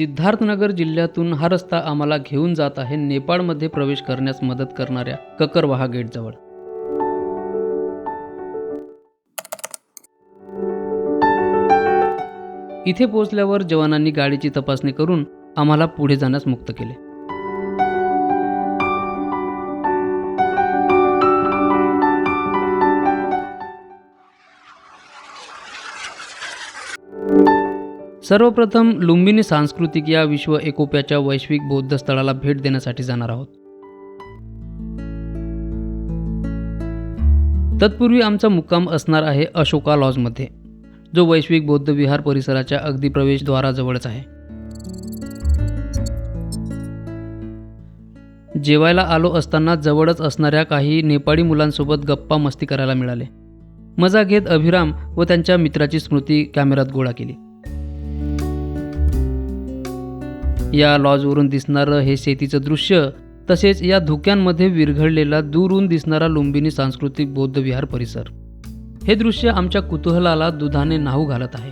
सिद्धार्थनगर जिल्ह्यातून हा रस्ता आम्हाला घेऊन जात आहे. नेपाळमध्ये प्रवेश करण्यास मदत करणाऱ्या ककरवाहा गेटजवळ इथे पोहोचल्यावर जवानांनी गाडीची तपासणी करून आम्हाला पुढे जाण्यास मुक्त केले. सर्वप्रथम लुंबिनी सांस्कृतिक या विश्व एकोप्याच्या वैश्विक बौद्ध स्थळाला भेट देण्यासाठी जाणार आहोत. तत्पूर्वी आमचा मुक्काम असणार आहे अशोका लॉजमध्ये जो वैश्विक बौद्ध विहार परिसराच्या अगदी प्रवेशद्वाराजवळच आहे. जेवायला आलो असताना जवळच असणाऱ्या काही नेपाळी मुलांसोबत गप्पा मस्ती करायला मिळाले. मजा घेत अभिराम व त्यांच्या मित्राची स्मृती कॅमेऱ्यात गोळा केली. या लॉजवरून दिसणारं हे शेतीचं दृश्य तसेच या धुक्यांमध्ये विरघळलेला दूरून दिसणारा लुंबिनी सांस्कृतिक बौद्ध विहार परिसर. हे दृश्य आमच्या कुतूहलाला दुधाने न्हाऊ घालत आहे.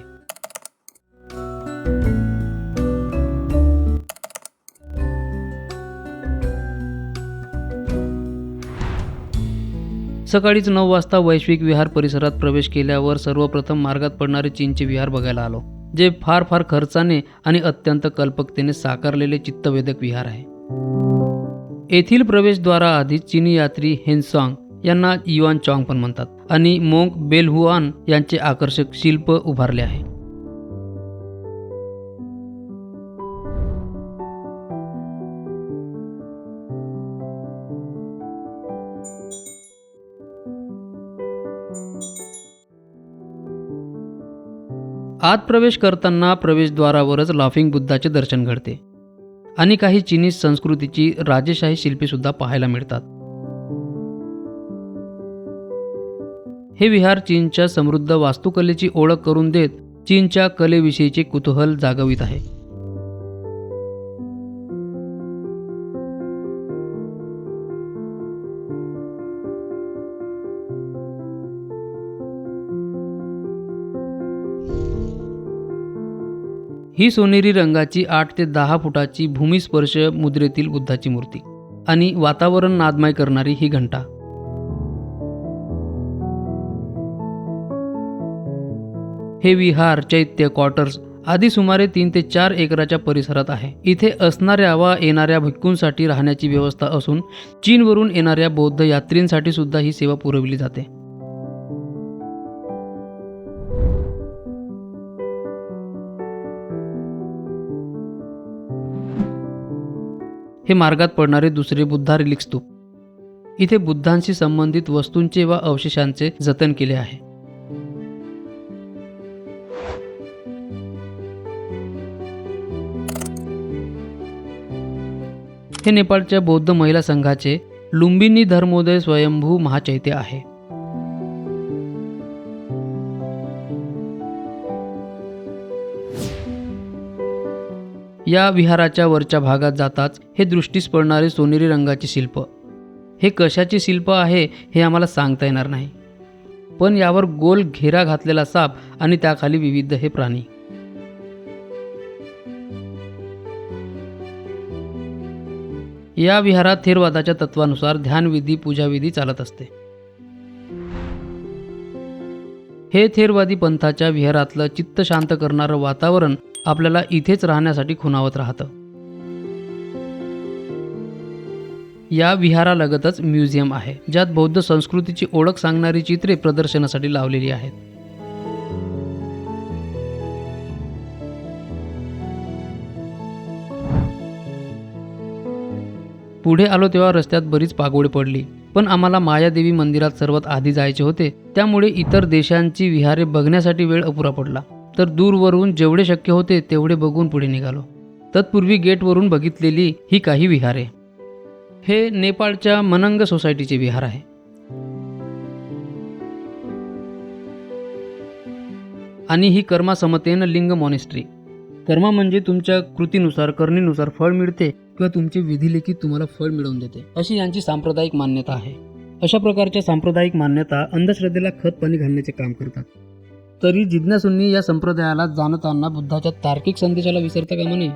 सकाळीच नऊ वाजता वैश्विक विहार परिसरात प्रवेश केल्यावर सर्वप्रथम मार्गात पडणारे चीनचे विहार बघायला आलो. जे फार फार खर्चाने आणि अत्यंत कल्पकतेने साकारलेले चित्तवेदक विहार आहे. येथील प्रवेशद्वाराआधी चीनी यात्री हेनसॉंग यांना युआन चॉंग पण म्हणतात आणि मोंग बेलहुआन यांचे आकर्षक शिल्प उभारले आहे. आत प्रवेश करताना प्रवेशद्वारावरच लाफिंग बुद्धाचे दर्शन घडते. आणि काही चिनी संस्कृतीची राजेशाही शिल्पेसुद्धा पाहायला मिळतात. हे विहार चीनच्या समृद्ध वास्तुकलेची ओळख करून देत चीनच्या कलेविषयीचे कुतूहल जागवित आहे. ही सोनेरी रंगाची आठ ते दहा फुटाची भूमिस्पर्श मुद्रेतील बुद्धाची मूर्ती आणि वातावरण नादमय करणारी ही घंटा. हे विहार चैत्य क्वार्टर्स आधी सुमारे तीन ते चार एकराच्या परिसरात आहे. इथे असणाऱ्या वा येणाऱ्या भिक्कूंसाठी राहण्याची व्यवस्था असून चीनवरून येणाऱ्या बौद्ध यात्रींसाठी सुद्धा ही सेवा पुरवली जाते. हे मार्गात पडणारे दुसरे बुद्धारिलिक स्तूप इथे बुद्धांशी संबंधित वस्तूंचे व अवशेषांचे जतन केले आहे. हे नेपाळच्या बौद्ध महिला संघाचे लुंबिनी धर्मोदय स्वयंभू महाचैत्य आहे. या विहाराच्या वरच्या भागात जाताच हे दृष्टीस पडणारे सोनेरी रंगाचे शिल्प. हे कशाचे शिल्प आहे हे आम्हाला सांगता येणार नाही. पण यावर गोल घेरा घातलेला साप आणि त्याखाली विविध हे प्राणी. या विहारात थेरवादाच्या तत्वानुसार ध्यानविधी पूजाविधी चालत असते. हे थेरवादी पंथाच्या विहारातलं चित्त शांत करणारं वातावरण आपल्याला इथेच राहण्यासाठी खुणावत राहतं. या विहारालगतच म्युझियम आहे ज्यात बौद्ध संस्कृतीची ओळख सांगणारी चित्रे प्रदर्शनासाठी लावलेली आहेत. पुढे आलो तेव्हा रस्त्यात बरीच पागोळी पडली पण आम्हाला मायादेवी मंदिरात सर्वात आधी जायचे होते त्यामुळे इतर देशांची विहारे बघण्यासाठी वेळ अपुरा पडला. तर दूरवरून जेवढे शक्य होते तेवढे बघून पुढे निघालो. तत्पूर्वी गेटवरून बघितलेली ही काही विहारे. हे नेपाळच्या मनंग सोसायटीचे विहार आहे. आणि ही कर्मा समतेन लिंग मॉनेस्ट्री कर्मा म्हणजे तुमच्या कृतीनुसार करणीनुसार फळ मिळते किंवा तुमची विधिलेखी तुम्हाला फळ मिळवून देते. अशी यांची सांप्रदायिक मान्यता आहे. अशा प्रकारच्या सांप्रदायिक मान्यता अंधश्रद्धेला खत पाणी घालण्याचे काम करतात. तरी जिज्ञासूंनी या संप्रदायाला जाणताना बुद्धाच्या तार्किक संदेशाला विसरता कामा नये.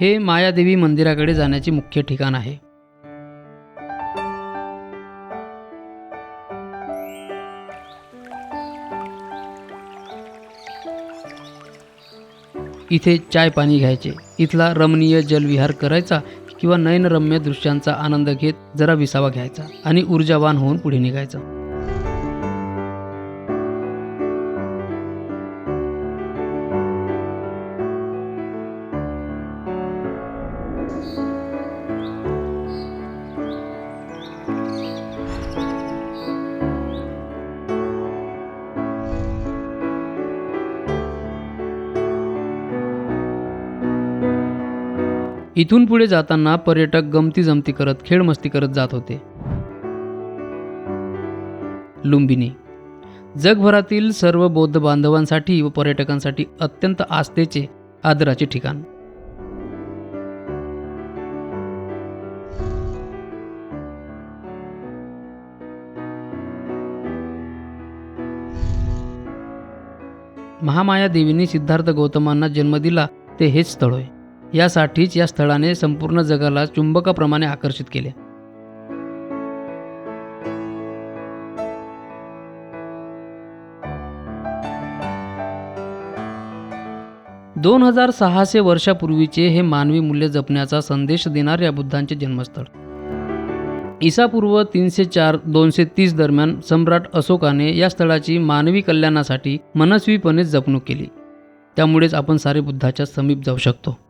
हे मायादेवी मंदिराकडे जाण्याचे मुख्य ठिकाण आहे. इथे चाय पाणी घ्यायचे. इथला रमणीय जलविहार करायचा किंवा नयनरम्य दृश्यांचा आनंद घेत जरा विसावा घ्यायचा आणि ऊर्जावान होऊन पुढे निघायचं. इथून पुढे जाताना पर्यटक गमती जमती करत खेळ मस्ती करत जात होते. लुंबिनी जगभरातील सर्व बौद्ध बांधवांसाठी व पर्यटकांसाठी अत्यंत आस्थेचे आदराचे ठिकाण. महामाया देवीने सिद्धार्थ गौतमांना जन्म दिला ते हेच स्थळ होय. यासाठीच या स्थळाने संपूर्ण जगाला चुंबकाप्रमाणे आकर्षित केले. दोन हजार सहाशे वर्षापूर्वीचे हे मानवी मूल्य जपण्याचा संदेश देणाऱ्या बुद्धांचे जन्मस्थळ. इसापूर्व तीनशे चार दोनशे तीस दरम्यान सम्राट अशोकाने या स्थळाची मानवी कल्याणासाठी मनस्वीपणे जपणूक केली. त्यामुळेच आपण सारे बुद्धाच्या समीप जाऊ शकतो.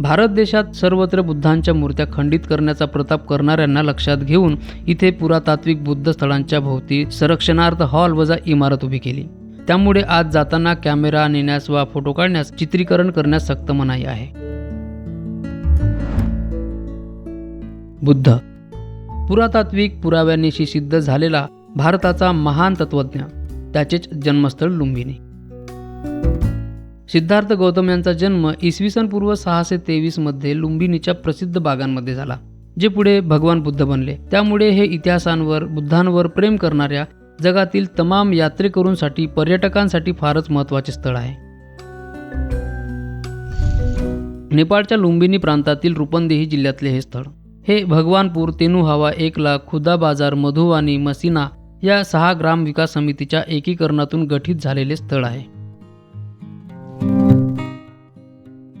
भारत देशात सर्वत्र बुद्धांच्या मूर्त्या खंडित करण्याचा प्रताप करणाऱ्यांना लक्षात घेऊन इथे पुरातात्विक बुद्ध स्थळांच्या भोवती संरक्षणार्थ हॉल वजा इमारत उभी केली. त्यामुळे आज जाताना कॅमेरा नेण्यास वा फोटो काढण्यास चित्रीकरण करण्यास सक्त मनाई आहे. बुद्ध. पुरातात्विक पुराव्यांनीशी सिद्ध झालेला भारताचा महान तत्वज्ञ. त्याचेच जन्मस्थळ लुंबिनी. सिद्धार्थ गौतम यांचा जन्म इसवी सन पूर्व सहाशे तेवीसमध्ये लुंबिनीच्या प्रसिद्ध बागांमध्ये झाला जे पुढे भगवान बुद्ध बनले. त्यामुळे हे इतिहासांवर बुद्धांवर प्रेम करणाऱ्या जगातील तमाम यात्रेकरूंसाठी पर्यटकांसाठी फारच महत्त्वाचे स्थळ आहे. नेपाळच्या लुंबिनी प्रांतातील रुपंदेही जिल्ह्यातले हे स्थळ. हे भगवानपूर तेनुहावा एकला खुदा बाजार मधुवानी मसिना या सहा ग्राम विकास समितीच्या एकीकरणातून गठीत झालेले स्थळ आहे.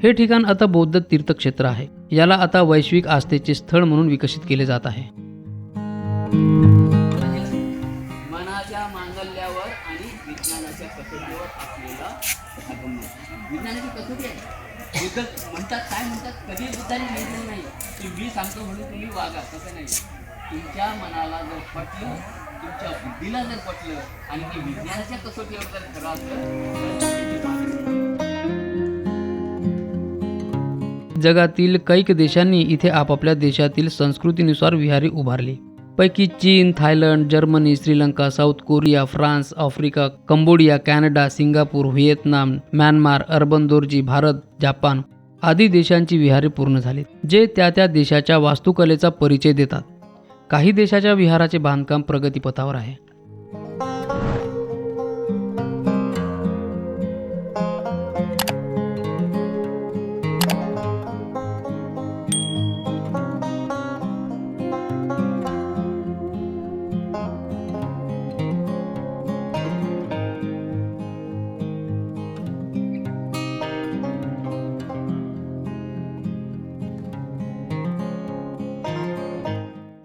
हे ठिकाण आता बौद्ध तीर्थक्षेत्र आहे. याला आता वैश्विक आस्थेचे स्थळ म्हणून विकसित केले जात आहे. मनाच्या मांगल्यावर आणि विज्ञानाच्या कसोटीवर विज्ञानाची कसोटी आहे. बुद्ध म्हणतात काय म्हणतात? कधी बुद्धाने नाही. की मी सांगतो म्हणून तुम्ही वागा तसं नाही. तुमच्या मनाला जर पटलं तुमच्या बुद्धीला जर पटलं आणि ते विज्ञानाच्या कसोटीवर जर खरं जगातील कैक देशांनी इथे आपापल्या देशातील संस्कृतीनुसार विहारे उभारली. पैकी चीन Thailand Germany Sri Lanka South Korea France Africa Cambodia Canada Singapore Vietnam Myanmar urban दोर्जी भारत जपान आदी देशांची विहारे पूर्ण झाली जे त्या त्या देशाच्या वास्तुकलेचा परिचय देतात. काही देशाच्या विहाराचे बांधकाम प्रगतीपथावर आहे.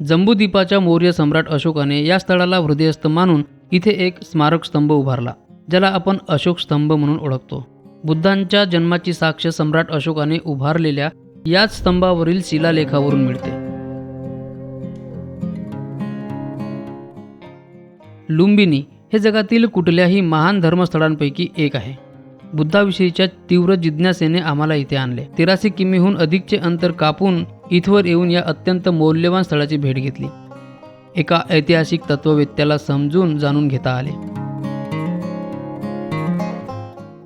जम्बूद्वीपाच्या मौर्य सम्राट अशोकाने या स्थळाला हृदयस्थ मानून इथे एक स्मारक स्तंभ उभारला ज्याला आपण अशोक स्तंभ म्हणून ओळखतो. बुद्धांच्या जन्माची साक्ष सम्राट अशोकाने उभारलेल्या याच स्तंभावरील शिलालेखावरून मिळते. लुंबिनी हे जगातील कुठल्याही महान धर्मस्थळांपैकी एक आहे. बुद्धाविषयीच्या तीव्र जिज्ञासेने आम्हाला इथे आणले. तेराशे किमीहून अधिकचे अंतर कापून इथवर येऊन या अत्यंत मौल्यवान स्थळाची भेट घेतली. एका ऐतिहासिक तत्ववेत्याला समजून जाणून घेता आले.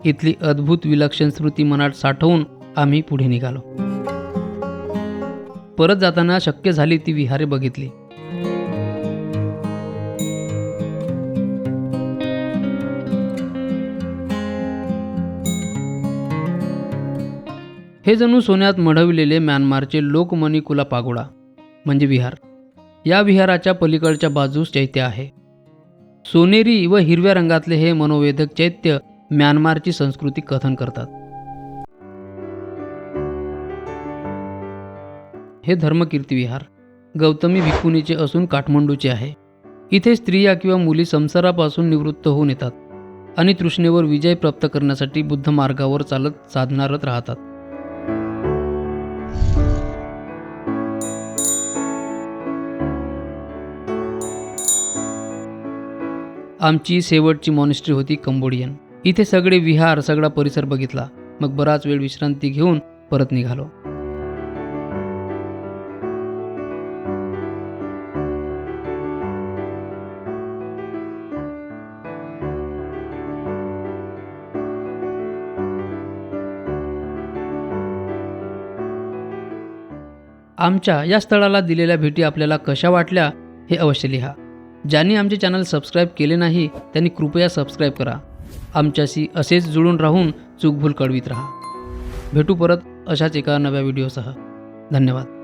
इथली अद्भुत विलक्षण स्मृती मनात साठवून आम्ही पुढे निघालो. परत जाताना शक्य झाली ती विहारे बघितली. हे जणू सोन्यात मढविलेले म्यानमारचे लोकमणिकुला पागोडा म्हणजे विहार. या विहाराच्या पलीकडच्या बाजूस चैत्य आहे. सोनेरी व हिरव्या रंगातले हे मनोवेधक चैत्य म्यानमारची संस्कृती कथन करतात. हे धर्मकीर्ती विहार गौतमी भिकुनीचे असून काठमांडूचे आहे. इथे स्त्रिया किंवा मुली संसारापासून निवृत्त होऊन येतात आणि तृष्णेवर विजय प्राप्त करण्यासाठी बुद्ध मार्गावर चालत साधणारत राहतात. आमची शेवटची मॉनिस्ट्री होती कंबोडियन. इथे सगळे विहार सगळा परिसर बघितला. मग बराच वेळ विश्रांती घेऊन परत निघालो. आमच्या या स्थळाला दिलेल्या भेटी आपल्याला कशा वाटल्या हे अवश्य लिहा. ज्यांनी आमचे चॅनल सबस्क्राईब केले नाही त्यांनी कृपया सबस्क्राईब करा. आमच्याशी असेच जुळून राहून चूकभूल कळवीत राहा. भेटू परत अशाच एका नव्या व्हिडिओसह. धन्यवाद.